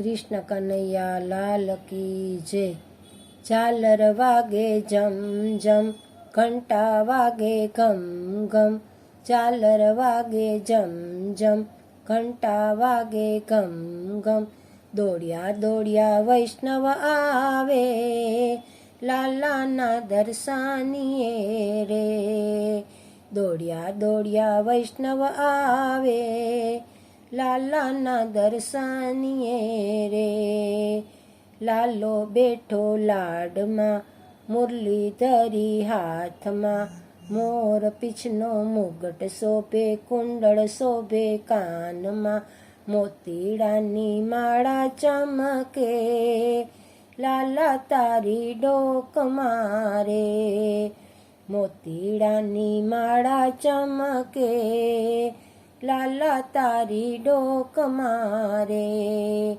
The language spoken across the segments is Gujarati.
કૃષ્ણ કનૈયા લાલ કી જય. ઝાલર વાગે જમ જમ, ઘંટા વાગે ઘમ ઘમ. ઝાલર વાગે જમ જમ, ઘંટા વાગે ઘમ ઘમ. દોડ્યા દોડ્યા વૈષ્ણવ આવે, લાલાના દર્શાનીએ રે. દોડ્યા દોડ્યા વૈષ્ણવ આવે લાલાના દર્શાનીએ રે. લાલો બેઠો લાડમાં મુરલી ધરી હાથમાં. મોર પીછનો મુગટ શોભે, કુંડળ શોભે કાનમાં. મોતીડાની માળા ચમકે, લાલા તારી ડોક મારે. મોતીડાની માળા ચમકે લાલા તારી ડોક મારે.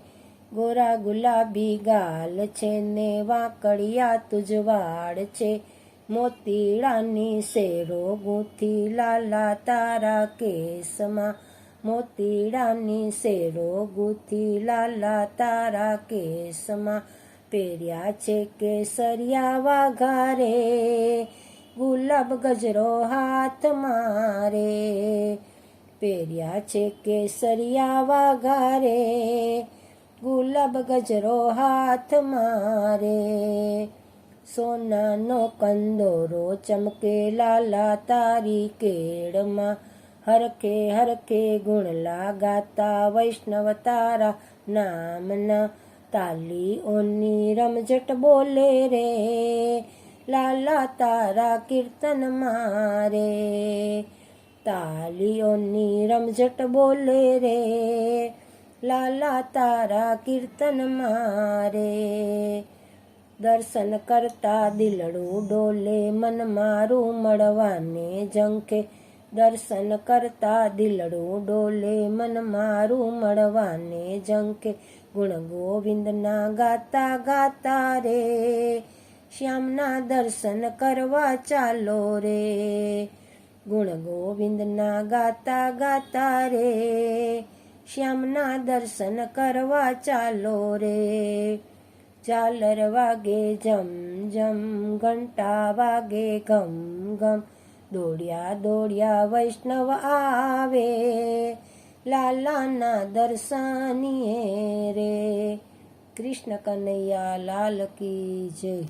ગોરા ગુલાબી ગાલ છે ને વાકડિયા તુજવાડ છે. મોતીડાની શેરો ગૂંથી લાલા તારા કેસમાં. મોતીડાની શેરો ગૂંથી લાલા તારા કેસમાં. પહેર્યા છે કેસરિયા વાઘારે, ગુલાબ ગજરો હાથ મારે. પહેર્યા છે કેસરિયા વાઘારે ગુલાબ ગજરો હાથ મારે સોનાનો કંદોરો ચમકે લાલા તારી કેળમાં હરખે હરખે ગુણ લાગાતા વૈષ્ણવ તારા નામના તાલીઓની રમઝટ બોલે રે લાલા તારા કીર્તન મારે તાલીઓની રમઝટ બોલે રે. લાલા તારા કીર્તન મારે. દર્શન કરતા દિલડું ડોલે મન મારું મળવાને ઝંખે. દર્શન કરતા દિલડું ડોલે મન મારું મળવાને ઝંખે. ગુણ ગોવિંદના ગાતા ગાતા રે. શ્યામના દર્શન કરવા ચાલો રે. ગુણ ગોવિંદના ગાતા ગાતા રે. શ્યામના દર્શન કરવા ચાલો રે. ચાલર વાગે જમ જમ, ઘંટા વાગે ગમ ગમ દોડ્યા દોડ્યા વૈષ્ણવ આવે. લાલાના દર્શનીએ રે. કૃષ્ણ કનૈયા લાલ કી જય.